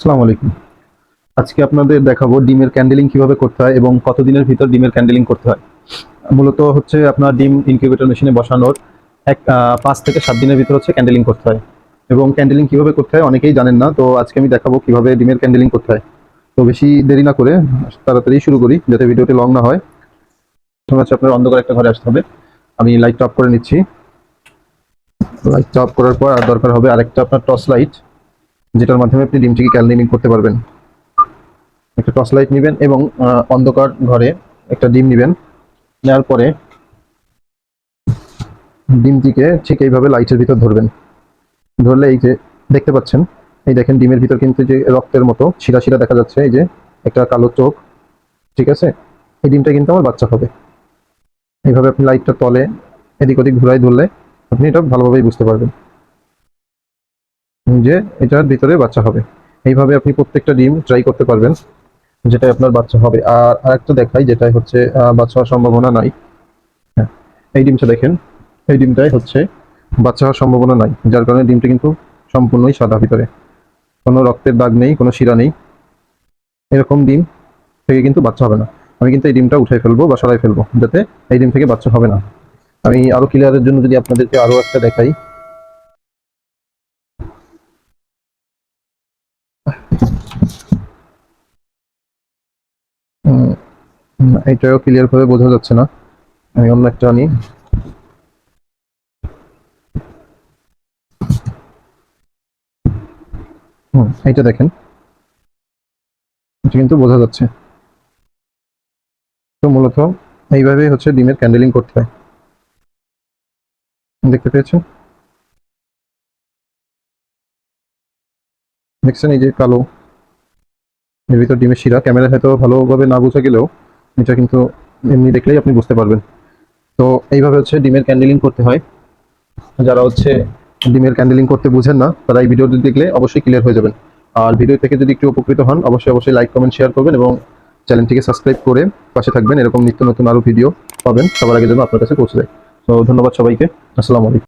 আসসালামু আলাইকুম। আজকে আপনাদের দেখাবো ডিমের ক্যান্ডেলিং কীভাবে করতে হয় এবং কতদিনের ভিতর ডিমের ক্যান্ডেলিং করতে হয়। মূলত হচ্ছে আপনার ডিম ইনকিউবেটর মেশিনে বসানোর এক পাঁচ থেকে সাত দিনের ভিতর হচ্ছে ক্যান্ডেলিং করতে হয় এবং ক্যান্ডেলিং কীভাবে করতে হয় অনেকেই জানেন না, তো আজকে আমি দেখাবো কীভাবে ডিমের ক্যান্ডেলিং করতে হয়। তো বেশি দেরি না করে তাড়াতাড়ি শুরু করি, যাতে ভিডিওটি লং না হয়। প্রথমে হচ্ছে আপনার অন্ধকার একটা ঘরে আসতে হবে। আমি লাইটটা অফ করে নিচ্ছি। লাইটটা অফ করার পর আর দরকার হবে আরেকটা আপনার টর্চ লাইট যেটার মাধ্যমে আপনি ডিমটিকে ক্যালনিমিং করতে পারবেন। একটা টর্চ লাইট নেবেন এবং অন্ধকার ঘরে একটা ডিম নেবেন। নেওয়ার পরে ডিমটিকে ঠিক এইভাবে লাইটের ভিতর ধরবেন। ধরলে এই যে দেখতে পাচ্ছেন, এই দেখেন ডিমের ভিতর কিন্তু যে রক্তের মতো শিরা শিরা দেখা যাচ্ছে, এই যে একটা কালো চোখ, ঠিক আছে? এই ডিমটা কিন্তু আমার বাচ্চা হবে। এইভাবে আপনি লাইটটা তলে এদিক ওদিক ঘুরাই ধরলে আপনি এটা ভালোভাবেই বুঝতে পারবেন। যে এটার ভিতরে বাচ্চা হবে। এইভাবে আপনি প্রত্যেকটা ডিম ট্রাই করতে পারবেন যেটা আপনার বাচ্চা হবে। আর আরেকটা দেখাই যেটা হচ্ছে বাচ্চা হওয়ার সম্ভাবনা নাই। হ্যাঁ এই ডিমটা দেখেন, এই ডিমটাই হচ্ছে বাচ্চা হওয়ার সম্ভাবনা নাই, যার কারণে ডিমটা কিন্তু সম্পূর্ণই সাদা ভিতরে। কোনো রক্তের দাগ নেই, কোনো শিরা নেই। এরকম ডিম থেকে কিন্তু বাচ্চা হবে না। আমি কিন্তু এই ডিমটা উঠে ফেলব বা সরাই ফেলব, যাতে এই ডিম থেকে বাচ্চা হবে না। আমি আরও ক্লিয়ারের জন্য যদি আপনাদেরকে আরও একটা দেখাই উম, না, এটাও ক্লিয়ার ভাবে বোঝা যাচ্ছে না। আমি অন্য একটা আনি। হুম, এইটা দেখেন। এটা কিন্তু বোঝা যাচ্ছে। তো মূলত এইভাবেই হচ্ছে ডিমের ক্যান্ডেলিং করতে হয়। দেখতে পেয়েছেন? দেখছেন এই যে কালো? এর ভিতর ডিমের শিরা। ক্যামেরা হয়তো ভালোভাবে না বোঝা গেলেও এটা কিন্তু এমনি দেখলেই আপনি বুঝতে পারবেন। তো এইভাবে হচ্ছে ডিমের ক্যান্ডেলিং করতে হয়। যারা হচ্ছে ডিমের ক্যান্ডেলিং করতে বুঝেন না, তারা এই ভিডিওটি দেখলে অবশ্যই ক্লিয়ার হয়ে যাবেন। আর ভিডিও থেকে যদি একটু উপকৃত হন, অবশ্যই অবশ্যই লাইক কমেন্ট শেয়ার করবেন এবং চ্যানেলটিকে সাবস্ক্রাইব করে পাশে থাকবেন। এরকম নিত্য নতুন আরও ভিডিও পাবেন। সবার আগে যেন আপনার কাছে পৌঁছে যায়। তো ধন্যবাদ সবাইকে। আসসালামু আলাইকুম।